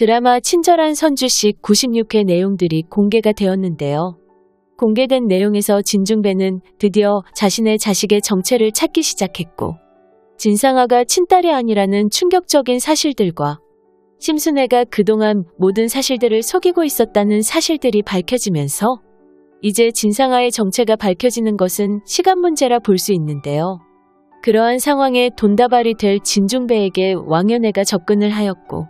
드라마 친절한 선주식 96회 내용들이 공개가 되었는데요. 공개된 내용에서 진중배는 드디어 자신의 자식의 정체를 찾기 시작했고, 진상아가 친딸이 아니라는 충격적인 사실들과 심순애가 그동안 모든 사실들을 속이고 있었다는 사실들이 밝혀지면서 이제 진상아의 정체가 밝혀지는 것은 시간 문제라 볼 수 있는데요. 그러한 상황에 돈다발이 될 진중배에게 왕연애가 접근을 하였고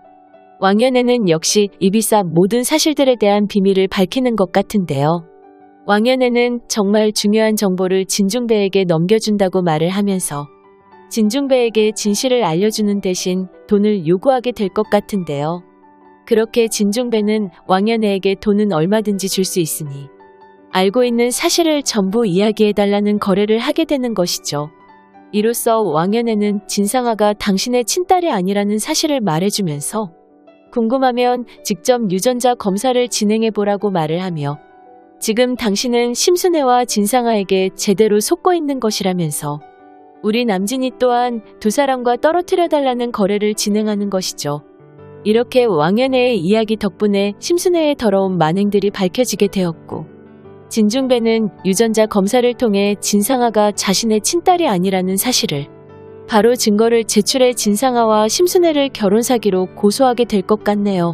왕연애는 역시 이비사 모든 사실들에 대한 비밀을 밝히는 것 같은데요. 왕연애는 정말 중요한 정보를 진중배에게 넘겨준다고 말을 하면서 진중배에게 진실을 알려주는 대신 돈을 요구하게 될 것 같은데요. 그렇게 진중배는 왕연애에게 돈은 얼마든지 줄 수 있으니 알고 있는 사실을 전부 이야기해달라는 거래를 하게 되는 것이죠. 이로써 왕연애는 진상아가 당신의 친딸이 아니라는 사실을 말해주면서 궁금하면 직접 유전자 검사를 진행해 보라고 말을 하며 지금 당신은 심순애와 진상아에게 제대로 속고 있는 것이라면서 우리 남진이 또한 두 사람과 떨어뜨려 달라는 거래를 진행하는 것이죠. 이렇게 왕연애의 이야기 덕분에 심순애의 더러운 만행들이 밝혀지게 되었고 진중배는 유전자 검사를 통해 진상아가 자신의 친딸이 아니라는 사실을 바로 증거를 제출해 진상아와 심순애를 결혼 사기로 고소하게 될 것 같네요.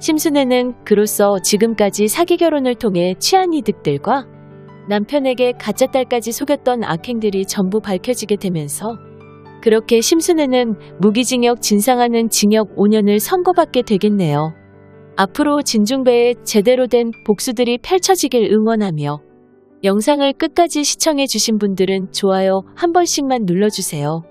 심순애는 그로써 지금까지 사기 결혼을 통해 취한 이득들과 남편에게 가짜 딸까지 속였던 악행들이 전부 밝혀지게 되면서 그렇게 심순애는 무기징역 진상아는 징역 5년을 선고받게 되겠네요. 앞으로 진중배의 제대로 된 복수들이 펼쳐지길 응원하며 영상을 끝까지 시청해주신 분들은 좋아요 한 번씩만 눌러주세요.